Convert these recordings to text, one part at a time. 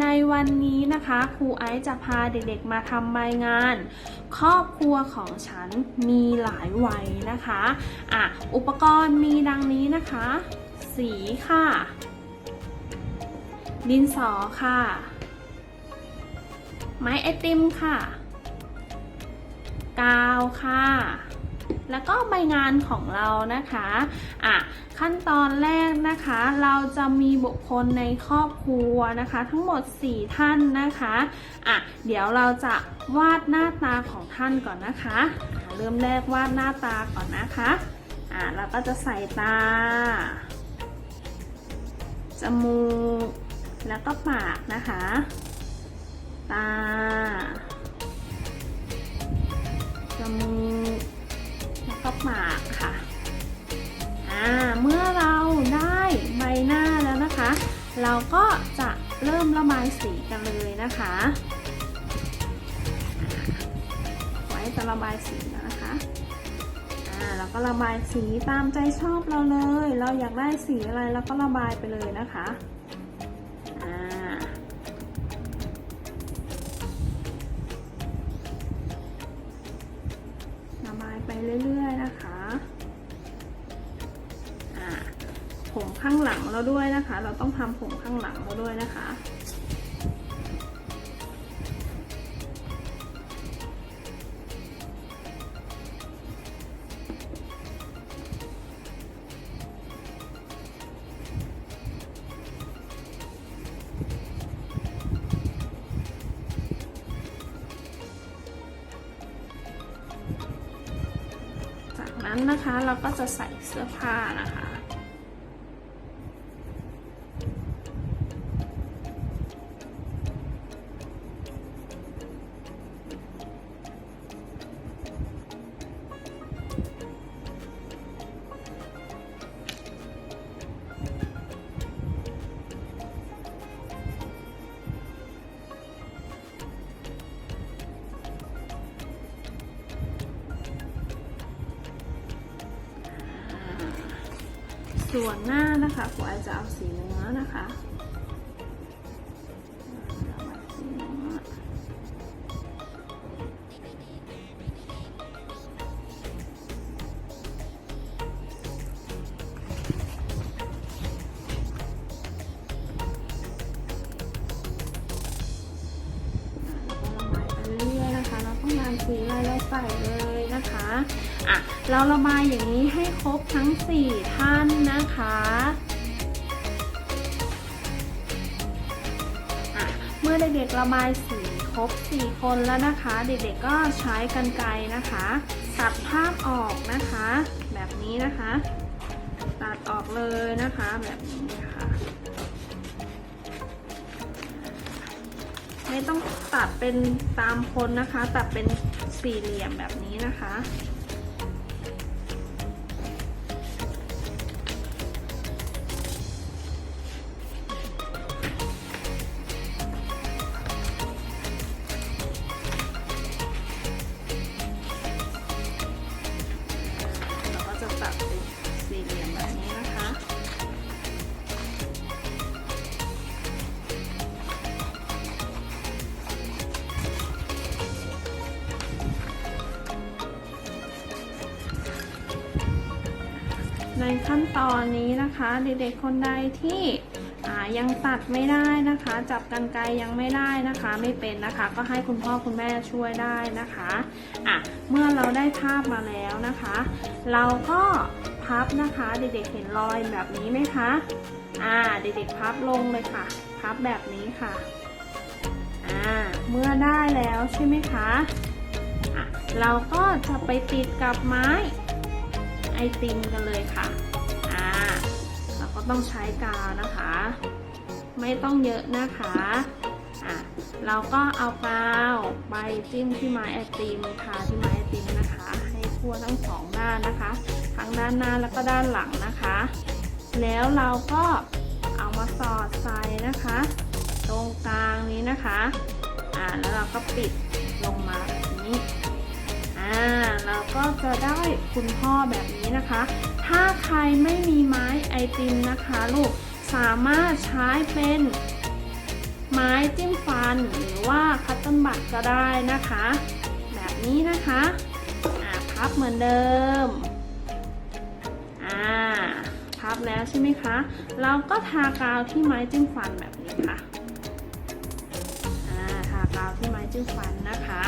ในวันนี้นะคะครูไอซ์จะพาเด็กๆมาทำใบงาน ครอบครัวของฉันมีหลายวัยนะคะอะอุปกรณ์มีดังนี้นะคะ สีค่ะ ดินสอค่ะ ไม้ไอติมค่ะ กาวค่ะ แล้วก็ใบงานของเรานะคะอะขั้นตอนแรกนะคะ เราจะมีบุคคลในครอบครัวนะคะ ทั้งหมด 4 ท่านนะคะอะเดี๋ยวเราจะวาดหน้าตาของท่านก่อนนะคะเริ่มแรกวาดหน้าตาก่อนนะคะอะเราก็จะใส่ตา จมูก แล้วก็ปากนะคะ ตา จมูก แล้วก็ปากค่ะเมื่อเราได้ใบหน้าแล้วนะคะ เราก็จะเริ่มระบายสีกันเลยนะคะไว้จะระบายสีแล้วนะคะเราก็ระบายสีตามใจชอบเราเลย เราอยากได้สีอะไรเราก็ระบายไปเลยนะคะระบายไปเรื่อยๆ นะคะผมข้างหลังเราด้วยนะคะ เราต้องทำผมข้างหลังเราด้วยนะคะ นะคะ เราก็จะใส่เสื้อผ้านะคะ ส่วนหน้านะคะครูอาจจะเอาสีเนื้อนะคะระ เราต้องการสีอะไรเราใส่เลยนะคะอะเราระบายอย่างนี้ให้ครบทั้ง 4 ท่านนะคะอะเมื่อเด็กๆระบายสีครบ 4 คนแล้วนะคะ เด็กๆก็ใช้กันไกรนะคะ ตัดภาพออกนะคะ แบบนี้นะคะ ตัดออกเลยนะคะแบบนี้ค่ะไม่ ต้องตัดเป็นตามคนนะคะ ตัดเป็นสี่เหลี่ยมแบบนี้นะคะ ในขั้นตอนนี้นะคะ เด็กๆคนใดที่ยังตัดไม่ได้นะคะ จับกันไกยังไม่ได้นะคะ ไม่เป็นนะคะ ก็ให้คุณพ่อคุณแม่ช่วยได้นะคะอะเมื่อเราได้ภาพมาแล้วนะคะ เราก็พับนะคะ เด็กๆเห็นรอยแบบนี้ไหมคะอ่าเด็กๆพับลงเลยค่ะ พับแบบนี้ค่ะอ่าเมื่อได้แล้วใช่ไหมคะอะเราก็จะไปติดกับไม้ ไอติมกันเลยค่ะ อ่า เราก็ต้องใช้กาวนะคะ ไม่ต้องเยอะนะคะ อะ เราก็เอากาวไปจิ้มที่ไม้ไอติมทาที่ไม้ไอติมนะคะ ให้ทั่วทั้งสองด้านนะคะ ทั้งด้านหน้าแล้วก็ด้านหลังนะคะ แล้วเราก็เอามาสอดใส่นะคะ ตรงกลางนี้นะคะ อ่า แล้วเราก็ปิดลงมาแบบนี้ อ่าเราก็จะได้คุณพ่อแบบนี้นะคะ ถ้าใครไม่มีไม้ไอติมนะคะลูกสามารถใช้เป็นไม้จิ้มฟันหรือว่าคัตเติ้ลบัตก็ได้นะคะ แบบนี้นะคะอ่าพับเหมือนเดิมอ่าพับแล้วใช่ไหมคะ เราก็ทากาวที่ไม้จิ้มฟันแบบนี้ค่ะอ่าทากาวที่ไม้จิ้มฟันนะคะ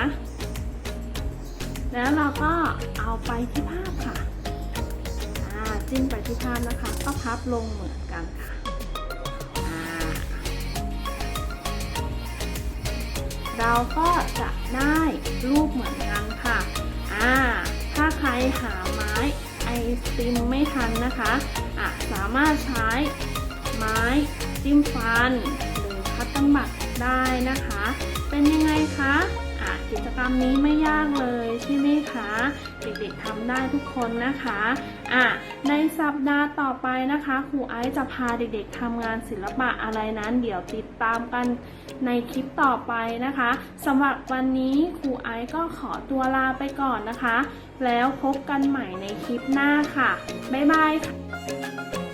แล้วเราก็เอาไปที่ภาพค่ะจิ้มไปที่ภาพนะคะ ก็พับลงเหมือนกันค่ะเราก็จะได้รูปเหมือนกันค่ะอ่าถ้าใครหาไม้ไอติมไม่ทันนะคะอะสามารถใช้ไม้จิ้มฟัน หรือคัตเตันบักได้นะคะ เป็นยังไงคะ อะ กิจกรรมนี้ไม่ยากเลยใช่ไหมคะ เด็กๆทำได้ทุกคนนะคะอะในสัปดาห์ต่อไปนะคะครูไอซ์จะพาเด็กๆทำงานศิลปะอะไรนั้น เดี๋ยวติดตามกันในคลิปต่อไปนะคะสำหรับวันนี้ครูไอซ์ก็ขอตัวลาไปก่อนนะคะ แล้วพบกันใหม่ในคลิปหน้าค่ะ บ๊ายบายค่ะ